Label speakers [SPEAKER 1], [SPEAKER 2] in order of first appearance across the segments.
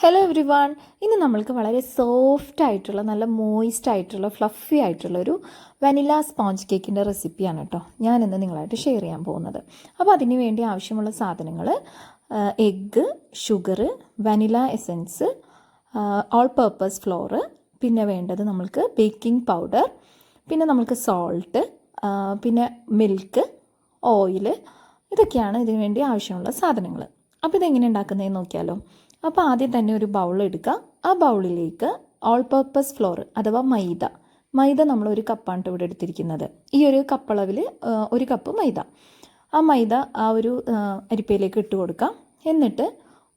[SPEAKER 1] Hello every one ഇന്ന് നമ്മൾക്ക് വളരെ സോഫ്റ്റ് ആയിട്ടുള്ള നല്ല മോയിസ്റ്റ് ആയിട്ടുള്ള ഫ്ലഫി ആയിട്ടുള്ള ഒരു വനില സ്പോഞ്ച് കേക്കിന്റെ റെസിപ്പിയാണ് കേട്ടോ ഞാൻ ഇന്ന് നിങ്ങളായിട്ട് ഷെയർ ചെയ്യാൻ പോകുന്നത്. അപ്പോൾ അതിന് വേണ്ടി ആവശ്യമുള്ള സാധനങ്ങൾ egg sugar vanilla essence all purpose flour പിന്നെ വേണ്ടത് നമ്മൾക്ക് ബേക്കിംഗ് പൗഡർ പിന്നെ നമ്മൾക്ക് സോൾട്ട് പിന്നെ മിൽക്ക് ഓയിൽ ഇതൊക്കെയാണ് ഇതിന് വേണ്ടി ആവശ്യമുള്ള സാധനങ്ങൾ അപ്പോൾ ഇതെങ്ങനെ ഉണ്ടാക്കുന്നതെന്ന് നോക്കിയാലോ. അപ്പോൾ ആദ്യം തന്നെ ഒരു ബൗൾ എടുക്കുക ആ ബൗളിലേക്ക് ഓൾ പർപ്പസ് ഫ്ലോർ അഥവാ മൈദ. മൈദ നമ്മൾ ഒരു കപ്പാണ് ഇവിടെ എടുത്തിരിക്കുന്നത്. ഈ ഒരു കപ്പളവിൽ ഒരു കപ്പ് മൈദ. ആ മൈദ ആ ഒരു അരിപ്പയിലേക്ക് ഇട്ട് കൊടുക്കാം. എന്നിട്ട്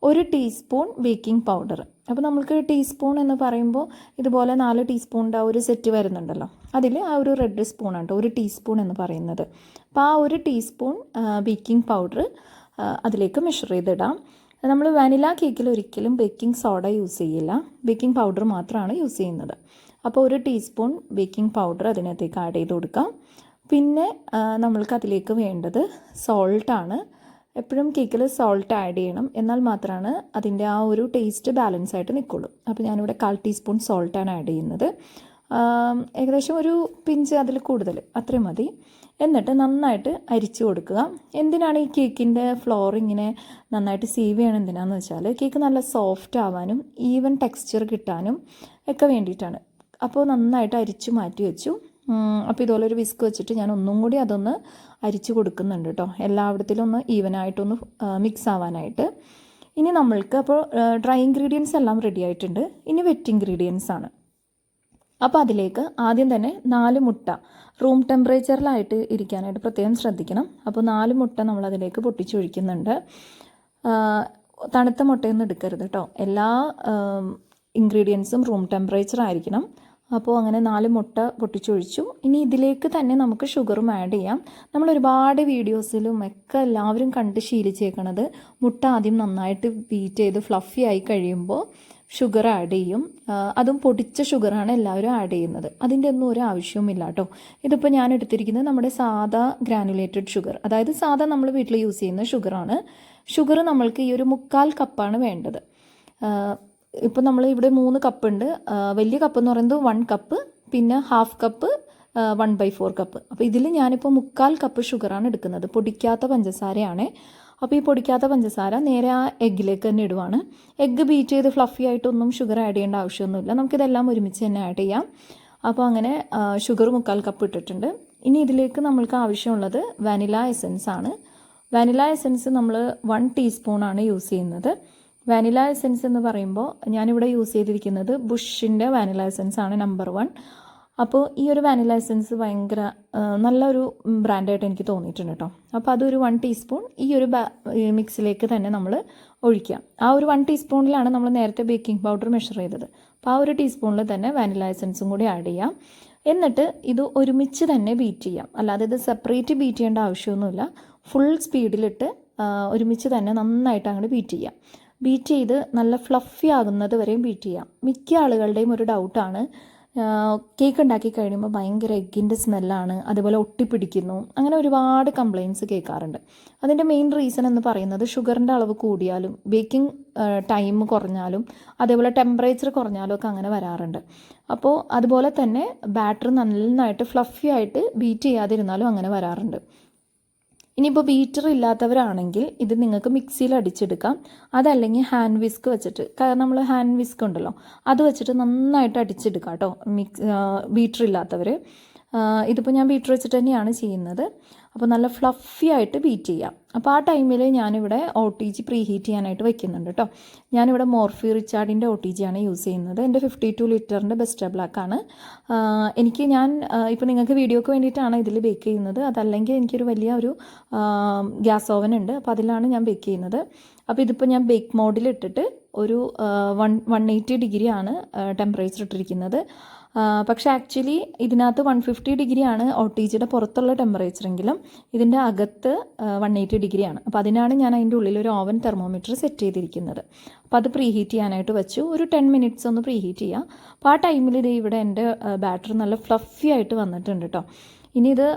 [SPEAKER 1] ഒരു ടീസ്പൂൺ ബേക്കിംഗ് പൗഡർ അപ്പോൾ നമുക്ക് ടീസ്പൂൺ എന്ന് പറയുമ്പോൾ ഇതുപോലെ നാല് ടീസ്പൂണിന്റെ ആ ഒരു സെറ്റ് വരുന്നുണ്ടല്ലോ. അതിൽ ആ ഒരു റെഡ് സ്പൂണാണ് കേട്ടോ ഒരു ടീസ്പൂൺ എന്ന് പറയുന്നത്. അപ്പോൾ ആ ഒരു ടീസ്പൂൺ ബേക്കിംഗ് പൗഡർ അതിലേക്ക് മെഷർ ചെയ്തിടാം. നമ്മൾ വാനില കേക്കിൽ ഒരിക്കലും ബേക്കിംഗ് സോഡ യൂസ് ചെയ്യില്ല. ബേക്കിംഗ് പൗഡർ മാത്രമാണ് യൂസ് ചെയ്യുന്നത്. അപ്പോൾ ഒരു ടീസ്പൂൺ ബേക്കിംഗ് പൗഡർ അതിനകത്തേക്ക് ആഡ് ചെയ്ത് കൊടുക്കാം. പിന്നെ നമ്മൾക്ക് അതിലേക്ക് വേണ്ടത് സോൾട്ടാണ് എപ്പോഴും കേക്കിൽ സോൾട്ട് ആഡ് ചെയ്യണം. എന്നാൽ മാത്രമാണ് അതിന്റെ ആ ഒരു ടേസ്റ്റ് ബാലൻസ് ആയിട്ട് നിൽക്കുള്ളൂ. അപ്പോൾ ഞാനിവിടെ കാൽ ടീസ്പൂൺ സോൾട്ടാണ് ആഡ് ചെയ്യുന്നത്. ഏകദേശം ഒരു പിഞ്ച് അതിൽ കൂടുതൽ അത്രയും മതി. എന്നിട്ട് നന്നായിട്ട് അരിച്ചു കൊടുക്കുക. എന്തിനാണ് ഈ കേക്കിന്റെ ഫ്ലോർ ഇങ്ങനെ നന്നായിട്ട് സീവ് ചെയ്യണം എന്തിനാന്ന് വെച്ചാൽ കേക്ക് നല്ല സോഫ്റ്റ് ആവാനും ഈവൻ ടെക്സ്ചർ കിട്ടാനും ഒക്കെ വേണ്ടിയിട്ടാണ്. അപ്പോൾ നന്നായിട്ട് അരിച്ചു മാറ്റി വെച്ചു. അപ്പോൾ ഇതുപോലെ ഒരു വിസ്ക് വെച്ചിട്ട് ഞാൻ ഒന്നും കൂടി അതൊന്ന് അരിച്ചു കൊടുക്കുന്നുണ്ട് കേട്ടോ. എല്ലായിടത്തിലും ഒന്ന് ഈവനായിട്ടൊന്ന് മിക്സ് ആവാനായിട്ട്. ഇനി നമ്മൾക്ക് അപ്പോൾ ഡ്രൈ ഇൻഗ്രീഡിയൻസ് എല്ലാം റെഡി ആയിട്ടുണ്ട്. ഇനി വെറ്റ് ഇൻഗ്രീഡിയൻസ് ആണ്. അപ്പോൾ അതിലേക്ക് ആദ്യം തന്നെ നാല് മുട്ട റൂം ടെമ്പറേച്ചറിലായിട്ട് ഇരിക്കാനായിട്ട് പ്രത്യേകം ശ്രദ്ധിക്കണം. അപ്പോൾ നാല് മുട്ട നമ്മൾ അതിലേക്ക് പൊട്ടിച്ചൊഴിക്കുന്നുണ്ട് തണുത്ത മുട്ടയൊന്നും എടുക്കരുത് കേട്ടോ എല്ലാ ഇൻഗ്രീഡിയൻസും റൂം ടെമ്പറേച്ചർ ആയിരിക്കണം. അപ്പോൾ അങ്ങനെ നാല് മുട്ട പൊട്ടിച്ചൊഴിച്ചു. ഇനി ഇതിലേക്ക് തന്നെ നമുക്ക് ഷുഗറും ആഡ് ചെയ്യാം. നമ്മൾ ഒരുപാട് വീഡിയോസിലും ഒക്കെ എല്ലാവരും കണ്ട് ശീലിച്ചേക്കണത് മുട്ട ആദ്യം നന്നായിട്ട് ബീറ്റ് ചെയ്ത് ഫ്ലഫി ആയി കഴിയുമ്പോൾ ഷുഗർ ആഡ് ചെയ്യും. അതും പൊടിച്ച ഷുഗറാണ് എല്ലാവരും ആഡ് ചെയ്യുന്നത്. അതിന്റെ ഒന്നും ഒരു ആവശ്യവുമില്ല കേട്ടോ. ഇതിപ്പോൾ ഞാൻ എടുത്തിരിക്കുന്നത് നമ്മുടെ സാധാ ഗ്രാനുലേറ്റഡ് ഷുഗർ. അതായത് സാധാ നമ്മൾ വീട്ടിൽ യൂസ് ചെയ്യുന്ന ഷുഗറാണ്. ഷുഗർ നമ്മൾക്ക് ഈ ഒരു മുക്കാൽ കപ്പാണ് വേണ്ടത്. ഇപ്പോൾ നമ്മൾ ഇവിടെ മൂന്ന് കപ്പ് ഉണ്ട്. വലിയ കപ്പ് എന്ന് പറയുന്നത് വൺ കപ്പ് പിന്നെ half cup one by four cup അപ്പോൾ ഇതിൽ ഞാനിപ്പോൾ മുക്കാൽ കപ്പ് ഷുഗറാണ് എടുക്കുന്നത്. പൊടിക്കാത്ത പഞ്ചസാരയാണ്. അപ്പോൾ ഈ പൊടിക്കാത്ത പഞ്ചസാര നേരെ ആ എഗ്ഗിലേക്ക് തന്നെ ഇടുവാണ്. എഗ്ഗ് ബീറ്റ് ചെയ്ത് ഫ്ലഫി ആയിട്ടൊന്നും ഷുഗർ ആഡ് ചെയ്യേണ്ട ആവശ്യമൊന്നുമില്ല. നമുക്കിതെല്ലാം ഒരുമിച്ച് തന്നെ ആഡ് ചെയ്യാം. അപ്പോൾ അങ്ങനെ ഷുഗർ മുക്കാൽ കപ്പ് ഇട്ടിട്ടുണ്ട്. ഇനി ഇതിലേക്ക് നമ്മൾക്ക് ആവശ്യമുള്ളത് വാനില എസൻസ് ആണ്. വാനില എസൻസ് നമ്മൾ വൺ ടീസ്പൂണാണ് യൂസ് ചെയ്യുന്നത്. വാനില എസെൻസ് എന്ന് പറയുമ്പോൾ ഞാനിവിടെ യൂസ് ചെയ്തിരിക്കുന്നത് ബുഷിന്റെ വാനില എസെൻസ് ആണ് നമ്പർ വൺ അപ്പോൾ ഈ ഒരു വാനില എസെൻസ് ഭയങ്കര നല്ലൊരു ബ്രാൻഡായിട്ട് എനിക്ക് തോന്നിയിട്ടുണ്ട് കേട്ടോ അപ്പോൾ അതൊരു വൺ ടീസ്പൂൺ ഈ ഒരു മിക്സിലേക്ക് തന്നെ നമ്മൾ ഒഴിക്കുക. ആ ഒരു വൺ ടീസ്പൂണിലാണ് നമ്മൾ നേരത്തെ ബേക്കിംഗ് പൗഡർ മെഷർ ചെയ്തത്. അപ്പോൾ ആ ഒരു ടീസ്പൂണിൽ തന്നെ വാനില എസെൻസും കൂടി ആഡ് ചെയ്യാം. എന്നിട്ട് ഇത് ഒരുമിച്ച് തന്നെ ബീറ്റ് ചെയ്യാം. അല്ലാതെ ഇത് സെപ്പറേറ്റ് ബീറ്റ് ചെയ്യേണ്ട ആവശ്യമൊന്നുമില്ല. ഫുൾ സ്പീഡിലിട്ട് ഒരുമിച്ച് തന്നെ നന്നായിട്ട് അങ്ങോട്ട് ബീറ്റ് ചെയ്യാം. ബീറ്റ് ചെയ്ത് നല്ല ഫ്ലഫി ആകുന്നത് വരെയും ബീറ്റ് ചെയ്യാം. മിക്ക ആളുകളുടെയും ഒരു ഡൗട്ടാണ് കേക്ക് ഉണ്ടാക്കി കഴിയുമ്പോൾ ഭയങ്കര എഗ്ഗിന്റെ സ്മെല്ലാണ് അതുപോലെ ഒട്ടിപ്പിടിക്കുന്നു. അങ്ങനെ ഒരുപാട് കംപ്ലയിൻസ് കേൾക്കാറുണ്ട്. അതിന്റെ മെയിൻ റീസൺ എന്ന് പറയുന്നത് ഷുഗറിന്റെ അളവ് കൂടിയാലും ബേക്കിംഗ് ടൈം കുറഞ്ഞാലും അതേപോലെ ടെമ്പറേച്ചർ കുറഞ്ഞാലും ഒക്കെ അങ്ങനെ വരാറുണ്ട്. അപ്പോൾ അതുപോലെ തന്നെ ബാറ്റർ നന്നായിട്ട് ഫ്ലഫി ആയിട്ട് ബീറ്റ് ചെയ്യാതിരുന്നാലും അങ്ങനെ വരാറുണ്ട്. ഇനിയിപ്പോൾ ബീറ്റർ ഇല്ലാത്തവരാണെങ്കിൽ ഇത് നിങ്ങൾക്ക് മിക്സിയിൽ അടിച്ചെടുക്കാം. അതല്ലെങ്കിൽ ഹാൻഡ് വിസ്ക് വെച്ചിട്ട്. കാരണം നമ്മൾ ഹാൻഡ് വിസ്ക് ഉണ്ടല്ലോ. അത് വെച്ചിട്ട് നന്നായിട്ട് അടിച്ചെടുക്കാം കേട്ടോ മിക്സ് ബീറ്റർ ഇല്ലാത്തവർ ഇതിപ്പോൾ ഞാൻ ബീറ്റർ വെച്ചിട്ട് തന്നെയാണ് ചെയ്യുന്നത്. അപ്പോൾ നല്ല ഫ്ലഫി ആയിട്ട് ബീറ്റ് ചെയ്യാം. അപ്പോൾ ആ ടൈമിൽ ഞാനിവിടെ O T G pre heat ചെയ്യാനായിട്ട് വെക്കുന്നുണ്ട് കേട്ടോ ഞാനിവിടെ മോർഫി റിച്ചാർഡിന്റെ ഒ ടി ജി ആണ് യൂസ് ചെയ്യുന്നത്. എന്റെ ഫിഫ്റ്റി ടു ലിറ്ററിന്റെ ബെസ്റ്റ് ബ്ലാക്കാണ് എനിക്ക് ഞാൻ ഇപ്പോൾ നിങ്ങൾക്ക് വീഡിയോക്ക് വേണ്ടിയിട്ടാണ് ഇതിൽ ബേക്ക് ചെയ്യുന്നത്. അതല്ലെങ്കിൽ എനിക്കൊരു വലിയ ഒരു ഗ്യാസ് ഓവൻ ഉണ്ട്. അപ്പോൾ അതിലാണ് ഞാൻ ബേക്ക് ചെയ്യുന്നത്. അപ്പോൾ ഇതിപ്പോൾ ഞാൻ ബേക്ക് മോഡിൽ ഇട്ടിട്ട് ഒരു വൺ വൺ എയ്റ്റി ഡിഗ്രിയാണ് ടെമ്പറേച്ചർ ഇട്ടിരിക്കുന്നത്. പക്ഷേ ആക്ച്വലി ഇതിനകത്ത് വൺ ഫിഫ്റ്റി ഡിഗ്രിയാണ് ഒ ടി ജിയുടെ പുറത്തുള്ള ടെമ്പറേച്ചറെങ്കിലും ഇതിന്റെ അകത്ത് വൺ എയ്റ്റി ഡിഗ്രിയാണ്. അപ്പോൾ അതിനാണ് ഞാൻ അതിന്റെ ഉള്ളിൽ ഒരു ഓവൻ തെർമോമീറ്റർ സെറ്റ് ചെയ്തിരിക്കുന്നത്. അപ്പോൾ അത് പ്രീ ഹീറ്റ് ചെയ്യാനായിട്ട് വെച്ചു. ഒരു ടെൻ മിനിറ്റ്സ് ഒന്ന് പ്രീ ഹീറ്റ് ചെയ്യാം. അപ്പോൾ ആ ടൈമിൽ ഇത് ഇവിടെ എന്റെ ബാറ്റർ നല്ല ഫ്ലഫി ആയിട്ട് വന്നിട്ടുണ്ട് കേട്ടോ ഇനി ഇത്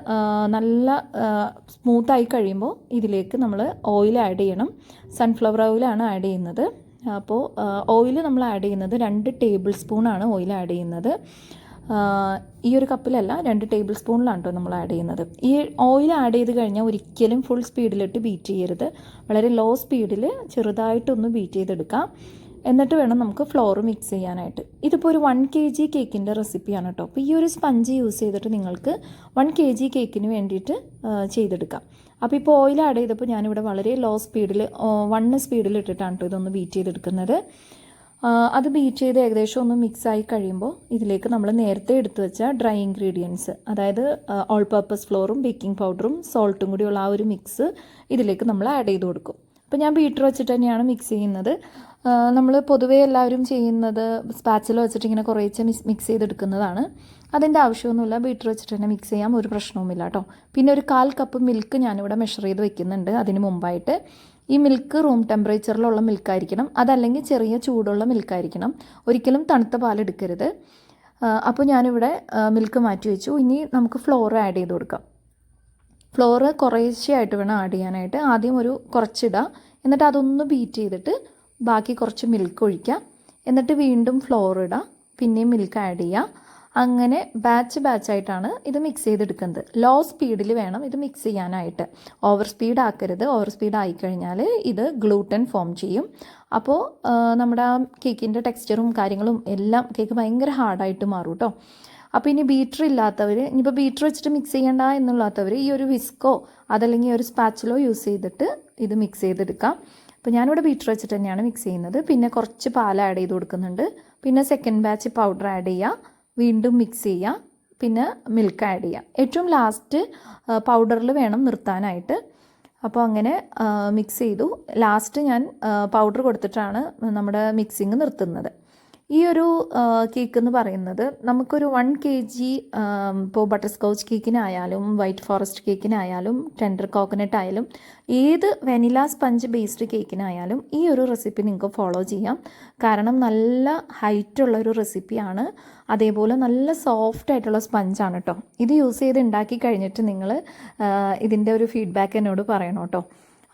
[SPEAKER 1] നല്ല സ്മൂത്തായി കഴിയുമ്പോൾ ഇതിലേക്ക് നമ്മൾ ഓയിൽ ആഡ് ചെയ്യണം. സൺഫ്ലവർ ഓയിലാണ് ആഡ് ചെയ്യുന്നത്. അപ്പോൾ ഓയിൽ നമ്മൾ ആഡ് ചെയ്യുന്നത് രണ്ട് ടേബിൾ സ്പൂണാണ് ഓയിൽ ആഡ് ചെയ്യുന്നത്. ഈ ഒരു കപ്പിലല്ല രണ്ട് ടേബിൾ സ്പൂണിലാണ് കേട്ടോ നമ്മൾ ആഡ് ചെയ്യുന്നത്. ഈ ഓയിൽ ആഡ് ചെയ്ത് കഴിഞ്ഞാൽ ഒരിക്കലും ഫുൾ സ്പീഡിലിട്ട് ബീറ്റ് ചെയ്യരുത്. വളരെ ലോ സ്പീഡിൽ ചെറുതായിട്ടൊന്ന് ബീറ്റ് ചെയ്തെടുക്കാം. എന്നിട്ട് വേണം നമുക്ക് ഫ്ലോർ മിക്സ് ചെയ്യാനായിട്ട്. ഇതിപ്പോൾ ഒരു വൺ കെ ജി കേക്കിന്റെ റെസിപ്പിയാണ് കേട്ടോ അപ്പോൾ ഈ ഒരു സ്പഞ്ച് യൂസ് ചെയ്തിട്ട് നിങ്ങൾക്ക് വൺ കെ ജി കേക്കിന് വേണ്ടിയിട്ട് ചെയ്തെടുക്കാം. അപ്പോൾ ഇപ്പോൾ ഓയിൽ ആഡ് ചെയ്തപ്പോൾ ഞാനിവിടെ വളരെ ലോ സ്പീഡിൽ വൺ സ്പീഡിൽ ഇട്ടിട്ടാണ് കേട്ടോ ഇതൊന്ന് ബീറ്റ് ചെയ്തെടുക്കുന്നത്. അത് ബീറ്റ് ചെയ്ത് ഏകദേശം ഒന്ന് മിക്സ് ആയി കഴിയുമ്പോൾ ഇതിലേക്ക് നമ്മൾ നേരത്തെ എടുത്തു വെച്ച ഡ്രൈ ഇൻഗ്രീഡിയൻസ് അതായത് ഓൾ പർപ്പസ് ഫ്ലോറും ബേക്കിംഗ് പൗഡറും സോൾട്ടും കൂടിയുള്ള ആ ഒരു മിക്സ് ഇതിലേക്ക് നമ്മൾ ആഡ് ചെയ്ത് കൊടുക്കും. അപ്പോൾ ഞാൻ ബീറ്റർ വെച്ചിട്ട് തന്നെയാണ് മിക്സ് ചെയ്യുന്നത്. നമ്മൾ പൊതുവേ എല്ലാവരും ചെയ്യുന്നത് സ്പാച്ചിൽ വെച്ചിട്ട് ഇങ്ങനെ കുറേശ്ശെ മിക്സ് മിക്സ് ചെയ്തെടുക്കുന്നതാണ്. അതിന്റെ ആവശ്യമൊന്നുമില്ല. ബീറ്റർ വെച്ചിട്ട് തന്നെ മിക്സ് ചെയ്യാം. ഒരു പ്രശ്നവുമില്ല കേട്ടോ പിന്നെ ഒരു കാൽ കപ്പ് മിൽക്ക് ഞാനിവിടെ മെഷർ ചെയ്ത് വെക്കുന്നുണ്ട് അതിന് മുമ്പായിട്ട്. ഈ മിൽക്ക് റൂം ടെമ്പറേച്ചറിലുള്ള മിൽക്കായിരിക്കണം അതല്ലെങ്കിൽ ചെറിയ ചൂടുള്ള മിൽക്കായിരിക്കണം ഒരിക്കലും തണുത്ത പാൽ എടുക്കരുത്. അപ്പോൾ ഞാനിവിടെ മിൽക്ക് മാറ്റി വെച്ചു. ഇനി നമുക്ക് ഫ്ലോർ ആഡ് ചെയ്ത് കൊടുക്കാം. ഫ്ലോറ് കുറേശ്ശെയായിട്ട് വേണം ആഡ് ചെയ്യാനായിട്ട്. ആദ്യം ഒരു കുറച്ചിടുക എന്നിട്ട് അതൊന്ന് ബീറ്റ് ചെയ്തിട്ട് ബാക്കി കുറച്ച് മിൽക്ക് ഒഴിക്കുക എന്നിട്ട് വീണ്ടും ഫ്ലോർ ഇടുക പിന്നെയും മിൽക്ക് ആഡ് ചെയ്യുക അങ്ങനെ ബാച്ച് ബാച്ചായിട്ടാണ് ഇത് മിക്സ് ചെയ്തെടുക്കുന്നത്. ലോ സ്പീഡിൽ വേണം ഇത് മിക്സ് ചെയ്യാനായിട്ട്. ഓവർ സ്പീഡ് ആക്കരുത്. ഓവർ സ്പീഡ് ആയിക്കഴിഞ്ഞാൽ ഇത് ഗ്ലൂട്ടൻ ഫോം ചെയ്യും. അപ്പോൾ നമ്മുടെ ആ കേക്കിന്റെ ടെക്സ്ചറും കാര്യങ്ങളും എല്ലാം കേക്ക് ഭയങ്കര ഹാർഡായിട്ട് മാറും കേട്ടോ അപ്പോൾ ഇനി ബീറ്റർ ഇല്ലാത്തവർ ഇനിയിപ്പോൾ ബീറ്റർ വെച്ചിട്ട് മിക്സ് ചെയ്യേണ്ട എന്നുള്ളാത്തവർ ഈ ഒരു വിസ്കോ അതല്ലെങ്കിൽ ഒരു സ്പാച്ചിലോ യൂസ് ചെയ്തിട്ട് ഇത് മിക്സ് ചെയ്തെടുക്കാം. അപ്പോൾ ഞാനിവിടെ ബീറ്റർ വെച്ചിട്ട് തന്നെയാണ് മിക്സ് ചെയ്യുന്നത്. പിന്നെ കുറച്ച് പാൽ ആഡ് ചെയ്ത് കൊടുക്കുന്നുണ്ട്. പിന്നെ സെക്കൻഡ് ബാച്ച് പൗഡർ ആഡ് ചെയ്യുക വീണ്ടും മിക്സ് ചെയ്യുക പിന്നെ മിൽക്ക് ആഡ് ചെയ്യുക ഏറ്റവും ലാസ്റ്റ് പൗഡറിൽ വേണം നിർത്താനായിട്ട്. അപ്പോൾ അങ്ങനെ മിക്സ് ചെയ്തു. ലാസ്റ്റ് ഞാൻ പൗഡർ കൊടുത്തിട്ടാണ് നമ്മുടെ മിക്സിങ് നിർത്തുന്നത്. ഈ ഒരു കേക്ക് എന്ന് പറയുന്നത് നമുക്കൊരു വൺ കെ ജി ഇപ്പോൾ ബട്ടർ സ്കോച്ച് കേക്കിനായാലും വൈറ്റ് ഫോറസ്റ്റ് കേക്കിനായാലും ടെൻഡർ കോക്കനട്ട് ആയാലും ഏത് വെനില സ്പഞ്ച് ബേസ്ഡ് കേക്കിനായാലും ഈ ഒരു റെസിപ്പി നിങ്ങൾക്ക് ഫോളോ ചെയ്യാം. കാരണം നല്ല ഹൈറ്റുള്ള ഒരു റെസിപ്പിയാണ് അതേപോലെ നല്ല സോഫ്റ്റ് ആയിട്ടുള്ള സ്പഞ്ചാണ് കേട്ടോ ഇത് യൂസ് ചെയ്ത് ഉണ്ടാക്കി കഴിഞ്ഞിട്ട് നിങ്ങൾ ഇതിന്റെ ഒരു ഫീഡ്ബാക്ക് എന്നോട് പറയണം കേട്ടോ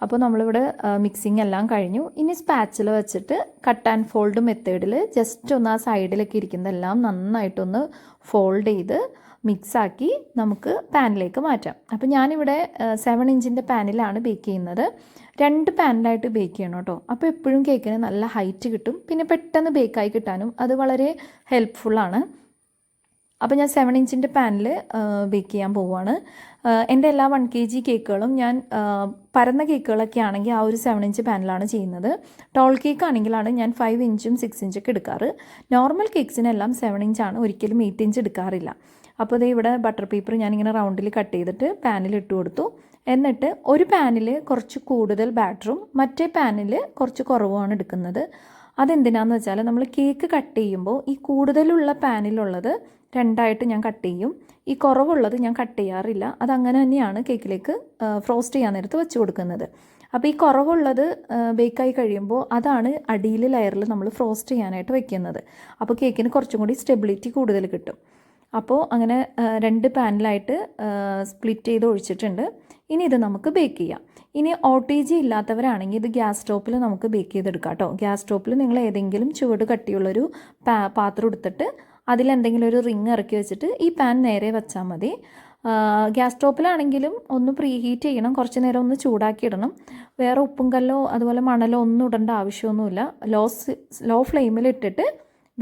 [SPEAKER 1] അപ്പോൾ നമ്മളിവിടെ മിക്സിങ് എല്ലാം കഴിഞ്ഞു. ഇനി സ്പാച്ചിൽ വെച്ചിട്ട് കട്ട് ആൻഡ് ഫോൾഡ് മെത്തേഡിൽ ജസ്റ്റ് ഒന്ന് ആ സൈഡിലൊക്കെ ഇരിക്കുന്നതെല്ലാം നന്നായിട്ടൊന്ന് ഫോൾഡ് ചെയ്ത് മിക്സാക്കി നമുക്ക് പാനിലേക്ക് മാറ്റാം. അപ്പോൾ ഞാനിവിടെ സെവൻ ഇഞ്ചിന്റെ പാനിലാണ് ബേക്ക് ചെയ്യുന്നത്. രണ്ട് പാനിലായിട്ട് ബേക്ക് ചെയ്യണം കേട്ടോ. അപ്പോൾ എപ്പോഴും കേക്കിന് നല്ല ഹൈറ്റ് കിട്ടും. പിന്നെ പെട്ടെന്ന് ബേക്കായി കിട്ടാനും അത് വളരെ ഹെൽപ്ഫുള്ളാണ് അപ്പോൾ ഞാൻ സെവൻ ഇഞ്ചിന്റെ പാനിൽ ബേക്ക് ചെയ്യാൻ പോവുകയാണ് എന്റെ എല്ലാ വൺ കെ ജി കേക്കുകളും ഞാൻ പരന്ന കേക്കുകളൊക്കെ ആണെങ്കിൽ ആ ഒരു സെവൻ ഇഞ്ച് പാനിലാണ് ചെയ്യുന്നത്. ടോൾ കേക്ക് ആണെങ്കിലാണ് ഞാൻ ഫൈവ് ഇഞ്ചും സിക്സ് ഇഞ്ചൊക്കെ എടുക്കാറ്. നോർമൽ കേക്ക്സിനെല്ലാം സെവൻ ഇഞ്ചാണ് ഒരിക്കലും എയ്റ്റ് ഇഞ്ച് എടുക്കാറില്ല. അപ്പോൾ ദേ ഇവിടെ ബട്ടർ പേപ്പർ ഞാനിങ്ങനെ റൗണ്ടിൽ കട്ട് ചെയ്തിട്ട് പാനിൽ ഇട്ട് കൊടുത്തു. എന്നിട്ട് ഒരു പാനിൽ കുറച്ച് കൂടുതൽ ബാറ്ററും മറ്റേ പാനിൽ കുറച്ച് കുറവുമാണ് എടുക്കുന്നത്. അതെന്തിനാന്ന് വെച്ചാൽ നമ്മൾ കേക്ക് കട്ട് ചെയ്യുമ്പോൾ ഈ കൂടുതലുള്ള പാനിലുള്ളത് രണ്ടായിട്ട് ഞാൻ കട്ട് ചെയ്യും. ഈ കുറവുള്ളത് ഞാൻ കട്ട് ചെയ്യാറില്ല. അതങ്ങനെ തന്നെയാണ് കേക്കിലേക്ക് ഫ്രോസ്റ്റ് ചെയ്യാൻ നേരത്ത് വെച്ച് കൊടുക്കുന്നത്. അപ്പോൾ ഈ കുറവുള്ളത് ബേക്കായി കഴിയുമ്പോൾ അതാണ് അടിയിൽ ലെയറിൽ നമ്മൾ ഫ്രോസ്റ്റ് ചെയ്യാനായിട്ട് വെക്കുന്നത്. അപ്പോൾ കേക്കിന് കുറച്ചും കൂടി സ്റ്റെബിലിറ്റി കൂടുതൽ കിട്ടും. അപ്പോൾ അങ്ങനെ രണ്ട് പാനിലായിട്ട് സ്പ്ലിറ്റ് ചെയ്ത് ഒഴിച്ചിട്ടുണ്ട്. ഇനി ഇത് നമുക്ക് ബേക്ക് ചെയ്യാം. ഇനി ഒ ടി ജി ഇല്ലാത്തവരാണെങ്കിൽ ഇത് ഗ്യാസ് സ്റ്റോപ്പിൽ നമുക്ക് ബേക്ക് ചെയ്തെടുക്കാം കേട്ടോ. ഗ്യാസ് സ്റ്റോപ്പിൽ നിങ്ങൾ ഏതെങ്കിലും ചുവട് കട്ടിയുള്ളൊരു പാ പാത്രം എടുത്തിട്ട് അതിലെന്തെങ്കിലും ഒരു റിങ് ഇറക്കി വെച്ചിട്ട് ഈ പാൻ നേരെ വെച്ചാൽ മതി. ഗ്യാസ് സ്റ്റോപ്പിലാണെങ്കിലും ഒന്ന് പ്രീ ഹീറ്റ് ചെയ്യണം. കുറച്ച് നേരം ഒന്ന് ചൂടാക്കി ഇടണം വേറെ ഉപ്പും കല്ലോ അതുപോലെ മണലോ ഒന്നും ഇടേണ്ട ആവശ്യമൊന്നുമില്ല. ലോ ലോ ഫ്ലെയിമിൽ ഇട്ടിട്ട്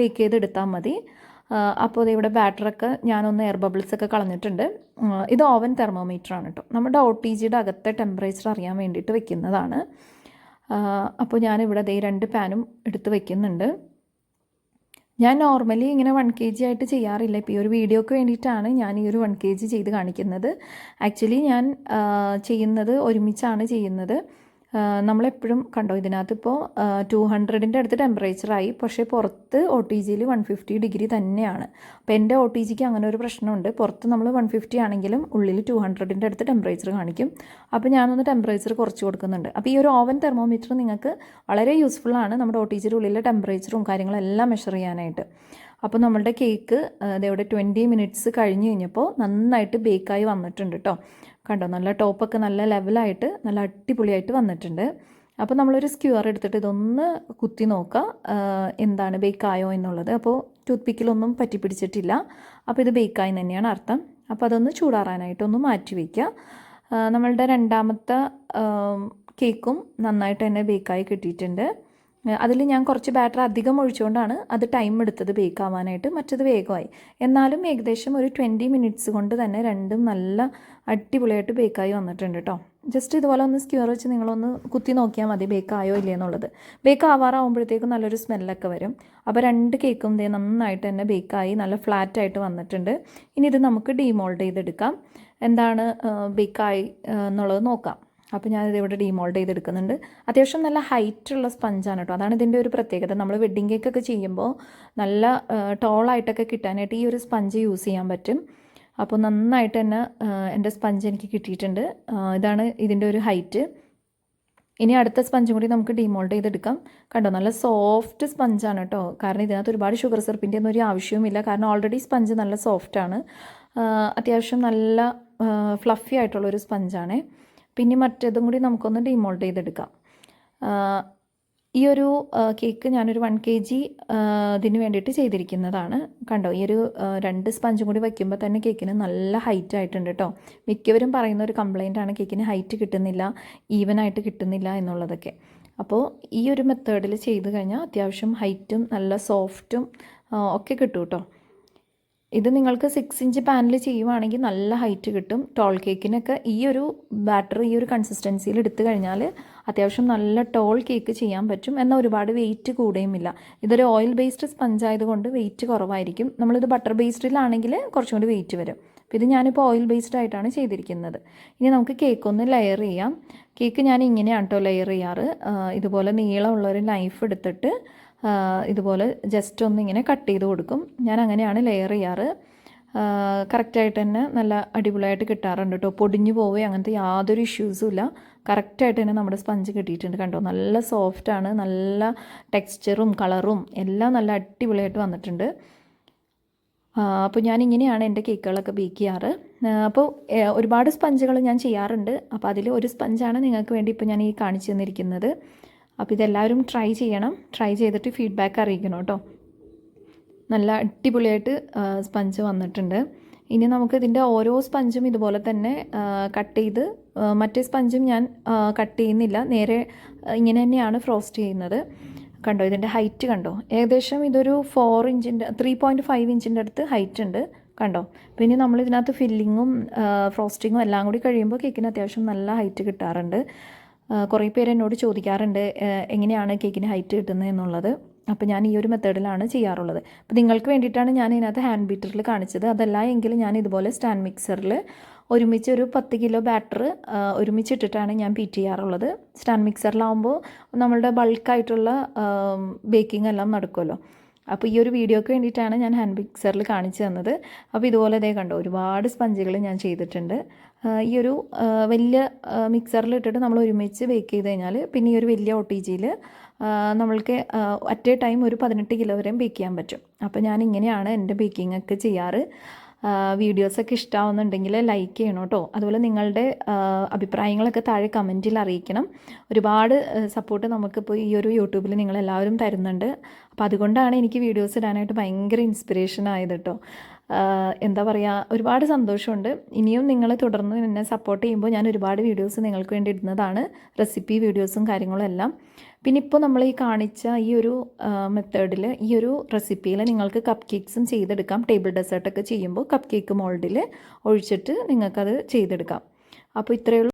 [SPEAKER 1] ബേക്ക് ചെയ്തെടുത്താൽ മതി. അപ്പോൾ ഇവിടെ ബാറ്ററൊക്കെ ഞാനൊന്ന് എയർ ബബിൾസ് ഒക്കെ കളഞ്ഞിട്ടുണ്ട് ഇത് ഓവൻ തെർമോമീറ്റർ ആണ് കേട്ടോ നമ്മുടെ ഒ ടി ജിയുടെ അകത്തെ ടെമ്പറേച്ചർ അറിയാൻ വേണ്ടിയിട്ട് വെക്കുന്നതാണ്. അപ്പോൾ ഞാനിവിടെ ദേ രണ്ട് പാനും എടുത്ത് വെക്കുന്നുണ്ട്. ഞാൻ നോർമലി ഇങ്ങനെ വൺ കെ ജി ആയിട്ട് ചെയ്യാറില്ല. ഇപ്പോൾ ഈ ഒരു വീഡിയോക്ക് വേണ്ടിയിട്ടാണ് ഞാൻ ഈ ഒരു വൺ കെ ജി ചെയ്ത് കാണിക്കുന്നത്. ആക്ച്വലി ഞാൻ ചെയ്യുന്നത് ഒരുമിച്ചാണ് ചെയ്യുന്നത്. നമ്മളെപ്പോഴും കണ്ടോ ഇതിനകത്ത് ഇപ്പോൾ ടു ഹൺഡ്രഡിന്റെ അടുത്ത് ടെമ്പറേച്ചറായി പക്ഷേ പുറത്ത് ഒ ടി ജിയിൽ വൺ ഫിഫ്റ്റി ഡിഗ്രി തന്നെയാണ്. അപ്പോൾ എന്റെ ഒ ടി ജിക്ക് അങ്ങനെ ഒരു പ്രശ്നമുണ്ട്. പുറത്ത് നമ്മൾ വൺ ഫിഫ്റ്റി ആണെങ്കിലും ഉള്ളിൽ ടു ഹൺഡ്രഡിന്റെ അടുത്ത് ടെമ്പറേച്ചർ കാണിക്കും. അപ്പോൾ ഞാനൊന്ന് ടെമ്പറേച്ചർ കുറച്ച് കൊടുക്കുന്നുണ്ട്. അപ്പോൾ ഈ ഒരു ഓവൻ തെർമോമീറ്റർ നിങ്ങൾക്ക് വളരെ യൂസ്ഫുൾ ആണ് നമ്മുടെ ഒ ടി ജിയുടെ ഉള്ളിലെ ടെമ്പറേച്ചറും കാര്യങ്ങളെല്ലാം മെഷർ ചെയ്യാനായിട്ട്. അപ്പോൾ നമ്മളുടെ കേക്ക് ഇതവിടെ ട്വന്റി മിനിറ്റ്സ് കഴിഞ്ഞ് കഴിഞ്ഞപ്പോൾ നന്നായിട്ട് ബേക്കായി വന്നിട്ടുണ്ട് കേട്ടോ കണ്ടോ നല്ല ടോപ്പൊക്കെ നല്ല ലെവലായിട്ട് നല്ല അടിപൊളിയായിട്ട് വന്നിട്ടുണ്ട്. അപ്പോൾ നമ്മളൊരു സ്ക്യൂർ എടുത്തിട്ട് ഇതൊന്ന് കുത്തി നോക്കുക എന്താണ് ബേക്കായോ എന്നുള്ളത്. അപ്പോൾ ടൂത്ത് പിക്കിലൊന്നും പറ്റി പിടിച്ചിട്ടില്ല. അപ്പോൾ ഇത് ബേക്കായി തന്നെയാണ് അർത്ഥം. അപ്പോൾ അതൊന്ന് ചൂടാറാനായിട്ടൊന്ന് മാറ്റി വയ്ക്കുക നമ്മളുടെ രണ്ടാമത്തെ കേക്കും നന്നായിട്ട് തന്നെ ബേക്കായി കിട്ടിയിട്ടുണ്ട്. അതിൽ ഞാൻ കുറച്ച് ബാറ്റർ അധികം ഒഴിച്ചുകൊണ്ടാണ് അത് ടൈം എടുത്തത് ബേക്ക് ആവാനായിട്ട് മറ്റത് വേഗമായി. എന്നാലും ഏകദേശം ഒരു ട്വന്റി മിനിറ്റ്സ് കൊണ്ട് തന്നെ രണ്ടും നല്ല അടിപൊളിയായിട്ട് ബേക്കായി വന്നിട്ടുണ്ട് കേട്ടോ ജസ്റ്റ് ഇതുപോലെ ഒന്ന് സ്ക്യൂർ വെച്ച് നിങ്ങളൊന്ന് കുത്തി നോക്കിയാൽ മതി ബേക്ക് ആയോ ഇല്ലേ എന്നുള്ളത്. ബേക്ക് ആവാറാവുമ്പോഴത്തേക്കും നല്ലൊരു സ്മെല്ലൊക്കെ വരും. അപ്പോൾ രണ്ട് കേക്കും ദേ നന്നായിട്ട് തന്നെ ബേക്കായി നല്ല ഫ്ലാറ്റ് ആയിട്ട് വന്നിട്ടുണ്ട്. ഇനി ഇത് നമുക്ക് ഡീമോൾഡ് ചെയ്തെടുക്കാം. എന്താണ് ബേക്കായി എന്നുള്ളത് നോക്കാം. അപ്പോൾ ഞാനിത് ഇവിടെ ഡീമോൾഡ് ചെയ്തെടുക്കുന്നുണ്ട്. അത്യാവശ്യം നല്ല ഹൈറ്റുള്ള സ്പഞ്ചാണ് കേട്ടോ. അതാണ് ഇതിന്റെ ഒരു പ്രത്യേകത. നമ്മൾ വെഡ്ഡിങ് കേക്കൊക്കെ ചെയ്യുമ്പോൾ നല്ല ടോളായിട്ടൊക്കെ കിട്ടാനായിട്ട് ഈ ഒരു സ്പഞ്ച് യൂസ് ചെയ്യാൻ പറ്റും. അപ്പോൾ നന്നായിട്ട് തന്നെ എന്റെ സ്പഞ്ച് എനിക്ക് കിട്ടിയിട്ടുണ്ട്. ഇതാണ് ഇതിന്റെ ഒരു ഹൈറ്റ് ഇനി അടുത്ത സ്പഞ്ചും കൂടി നമുക്ക് ഡിമോൾഡ് ചെയ്തെടുക്കാം. കണ്ടോ നല്ല സോഫ്റ്റ് സ്പഞ്ചാണ് കേട്ടോ. കാരണം ഇതിനകത്ത് ഒരുപാട് ഷുഗർ സിറപ്പിന്റെ ഒന്നും ഒരു ആവശ്യവുമില്ല കാരണം ഓൾറെഡി സ്പഞ്ച് നല്ല സോഫ്റ്റാണ് അത്യാവശ്യം നല്ല ഫ്ലഫി ആയിട്ടുള്ളൊരു സ്പഞ്ചാണ് പിന്നെ മറ്റേതും കൂടി നമുക്കൊന്ന് ഡിമോൾഡ് ചെയ്തെടുക്കാം. ഈ ഒരു കേക്ക് ഞാനൊരു വൺ കെ ജി ഇതിന് വേണ്ടിയിട്ട് ചെയ്തിരിക്കുന്നതാണ്. കണ്ടോ ഈ ഒരു രണ്ട് സ്പഞ്ചും കൂടി വയ്ക്കുമ്പോൾ തന്നെ കേക്കിന് നല്ല ഹൈറ്റ് ആയിട്ടുണ്ട് കേട്ടോ മിക്കവരും പറയുന്ന ഒരു കംപ്ലൈന്റ് ആണ് കേക്കിന് ഹൈറ്റ് കിട്ടുന്നില്ല ഈവൻ ആയിട്ട് കിട്ടുന്നില്ല എന്നുള്ളതൊക്കെ. അപ്പോൾ ഈ ഒരു മെത്തേഡിൽ ചെയ്ത് കഴിഞ്ഞാൽ അത്യാവശ്യം ഹൈറ്റും നല്ല സോഫ്റ്റും ഒക്കെ കിട്ടും കേട്ടോ ഇത് നിങ്ങൾക്ക് സിക്സ് ഇഞ്ച് പാനിൽ ചെയ്യുവാണെങ്കിൽ നല്ല ഹൈറ്റ് കിട്ടും. ടോൾ കേക്കിനൊക്കെ ഈ ഒരു ബാറ്റർ ഈ ഒരു കൺസിസ്റ്റൻസിയിൽ എടുത്തു കഴിഞ്ഞാൽ അത്യാവശ്യം നല്ല ടോൾ കേക്ക് ചെയ്യാൻ പറ്റും. എന്നാൽ ഒരുപാട് വെയിറ്റ് കൂടുകയുമില്ല. ഇതൊരു ഓയിൽ ബേസ്ഡ് സ്പഞ്ച് ആയതുകൊണ്ട് വെയിറ്റ് കുറവായിരിക്കും. നമ്മളിത് ബട്ടർ ബേസ്ഡിലാണെങ്കിൽ കുറച്ചും കൂടി വെയിറ്റ് വരും. അപ്പോൾ ഇത് ഞാനിപ്പോൾ ഓയിൽ ബേസ്ഡ് ആയിട്ടാണ് ചെയ്തിരിക്കുന്നത്. ഇനി നമുക്ക് കേക്ക് ഒന്ന് ലെയർ ചെയ്യാം. കേക്ക് ഞാൻ ഇങ്ങനെയാണ് കേട്ടോ ലെയർ ചെയ്യാറ്. ഇതുപോലെ നീളമുള്ള ഒരു നൈഫ് എടുത്തിട്ട് ഇതുപോലെ ജസ്റ്റ് ഒന്ന് ഇങ്ങനെ കട്ട് ചെയ്ത് കൊടുക്കും. ഞാൻ അങ്ങനെയാണ് ലെയർ ചെയ്യാറ്. കറക്റ്റായിട്ട് തന്നെ നല്ല അടിപൊളിയായിട്ട് കിട്ടാറുണ്ട് കേട്ടോ പൊടിഞ്ഞു പോവുകയോ അങ്ങനത്തെ യാതൊരു ഇഷ്യൂസും ഇല്ല. കറക്റ്റായിട്ട് തന്നെ നമ്മുടെ സ്പഞ്ച് കിട്ടിയിട്ടുണ്ട് കണ്ടോ? നല്ല സോഫ്റ്റാണ് നല്ല ടെക്സ്ചറും കളറും എല്ലാം നല്ല അടിപൊളിയായിട്ട് വന്നിട്ടുണ്ട്. അപ്പോൾ ഞാൻ ഇങ്ങനെയാണ് എന്റെ കേക്കുകളൊക്കെ ബേക്ക് ചെയ്യാറ്. അപ്പോൾ ഒരുപാട് സ്പഞ്ചുകൾ ഞാൻ ചെയ്യാറുണ്ട്. അപ്പോൾ അതിൽ ഒരു സ്പഞ്ചാണ് നിങ്ങൾക്ക് വേണ്ടി ഇപ്പോൾ ഞാൻ ഈ കാണിച്ചു തന്നിരിക്കുന്നത്. അപ്പോൾ ഇതെല്ലാവരും ട്രൈ ചെയ്യണം. ട്രൈ ചെയ്തിട്ട് ഫീഡ്ബാക്ക് അറിയിക്കണം കേട്ടോ. നല്ല അടിപൊളിയായിട്ട് സ്പഞ്ച് വന്നിട്ടുണ്ട്. ഇനി നമുക്ക് ഇതിന്റെ ഓരോ സ്പഞ്ചും ഇതുപോലെ തന്നെ കട്ട് ചെയ്ത് മറ്റേ സ്പഞ്ചും ഞാൻ കട്ട് ചെയ്യുന്നില്ല. നേരെ ഇങ്ങനെ തന്നെയാണ് ഫ്രോസ്റ്റ് ചെയ്യുന്നത്. കണ്ടോ ഇതിന്റെ ഹൈറ്റ് കണ്ടോ? ഏകദേശം ഇതൊരു ഫോർ ഇഞ്ചിന്റെ ത്രീ പോയിന്റ് ഫൈവ് ഇഞ്ചിന്റെ അടുത്ത് ഹൈറ്റ് ഉണ്ട്. കണ്ടോ? പിന്നെ നമ്മൾ ഇതിനകത്ത് ഫില്ലിങ്ങും ഫ്രോസ്റ്റിങ്ങും എല്ലാം കൂടി കഴിയുമ്പോൾ കേക്കിന് അത്യാവശ്യം നല്ല ഹൈറ്റ് കിട്ടാറുണ്ട്. കുറേ പേര് എന്നോട് ചോദിക്കാറുണ്ട് എങ്ങനെയാണ് കേക്കിന് ഹൈറ്റ് കിട്ടുന്നത് എന്നുള്ളത്. അപ്പോൾ ഞാൻ ഈ ഒരു മെത്തേഡിലാണ് ചെയ്യാറുള്ളത്. അപ്പോൾ നിങ്ങൾക്ക് വേണ്ടിയിട്ടാണ് ഞാൻ ഇതിനകത്ത് ഹാൻഡ് ബീറ്ററിൽ കാണിച്ചത്. അതല്ല എങ്കിൽ ഞാൻ ഇതുപോലെ സ്റ്റാൻഡ് മിക്സറിൽ ഒരുമിച്ച് ഒരു പത്ത് കിലോ ബാറ്റർ ഒരുമിച്ച് ഇട്ടിട്ടാണ് ഞാൻ ബീറ്റ് ചെയ്യാറുള്ളത്. സ്റ്റാൻഡ് മിക്സറിലാവുമ്പോൾ നമ്മളുടെ ബൾക്കായിട്ടുള്ള ബേക്കിംഗ് എല്ലാം നടക്കുമല്ലോ അപ്പോൾ ഈ ഒരു വീഡിയോക്ക് വേണ്ടിയിട്ടാണ് ഞാൻ ഹാൻഡ് മിക്സറിൽ കാണിച്ചു തന്നത്. അപ്പോൾ ഇതുപോലെ ദേ കണ്ടോ ഒരുപാട് സ്പഞ്ചുകൾ ഞാൻ ചെയ്തിട്ടുണ്ട്. ഈ ഒരു വലിയ മിക്സറിൽ ഇട്ടിട്ട് നമ്മൾ ഒരുമിച്ച് ബേക്ക് ചെയ്ത് കഴിഞ്ഞാൽ പിന്നെ ഈ ഒരു വലിയ ഒ ടി ജിയിൽ നമ്മൾക്ക് അറ്റ് എ ടൈം ഒരു പതിനെട്ട് കിലോ വരെയും ബേക്ക് ചെയ്യാൻ പറ്റും. അപ്പോൾ ഞാൻ ഇങ്ങനെയാണ് എന്റെ ബേക്കിംഗ് ഒക്കെ ചെയ്യാറ്. വീഡിയോസൊക്കെ ഇഷ്ടമാവുന്നുണ്ടെങ്കിൽ ലൈക്ക് ചെയ്യണം കേട്ടോ. അതുപോലെ നിങ്ങളുടെ അഭിപ്രായങ്ങളൊക്കെ താഴെ കമന്റിൽ അറിയിക്കണം. ഒരുപാട് സപ്പോർട്ട് നമുക്കിപ്പോൾ ഈ ഒരു യൂട്യൂബിൽ നിങ്ങളെല്ലാവരും തരുന്നുണ്ട്. അപ്പോൾ അതുകൊണ്ടാണ് എനിക്ക് വീഡിയോസ് ഇടാനായിട്ട് ഭയങ്കര ഇൻസ്പിറേഷൻ ആയത് കേട്ടോ. എന്താ പറയുക ഒരുപാട് സന്തോഷമുണ്ട്. ഇനിയും നിങ്ങൾ തുടർന്ന് എന്നെ സപ്പോർട്ട് ചെയ്യുമ്പോൾ ഞാൻ ഒരുപാട് വീഡിയോസ് നിങ്ങൾക്ക് വേണ്ടി ഇടുന്നതാണ്. റെസിപ്പി വീഡിയോസും കാര്യങ്ങളും എല്ലാം. പിന്നെ ഇപ്പോൾ നമ്മൾ ഈ കാണിച്ച ഈ ഒരു മെത്തേഡിൽ ഈ ഒരു റെസിപ്പിയിൽ നിങ്ങൾക്ക് കപ്പ് കേക്ക്സും ചെയ്തെടുക്കാം. ടേബിൾ ഡെസേർട്ടൊക്കെ ചെയ്യുമ്പോൾ കപ്പ് കേക്ക് മോൾഡിൽ ഒഴിച്ചിട്ട് നിങ്ങൾക്കത് ചെയ്തെടുക്കാം. അപ്പോൾ ഇത്രയേ ഉള്ളൂ.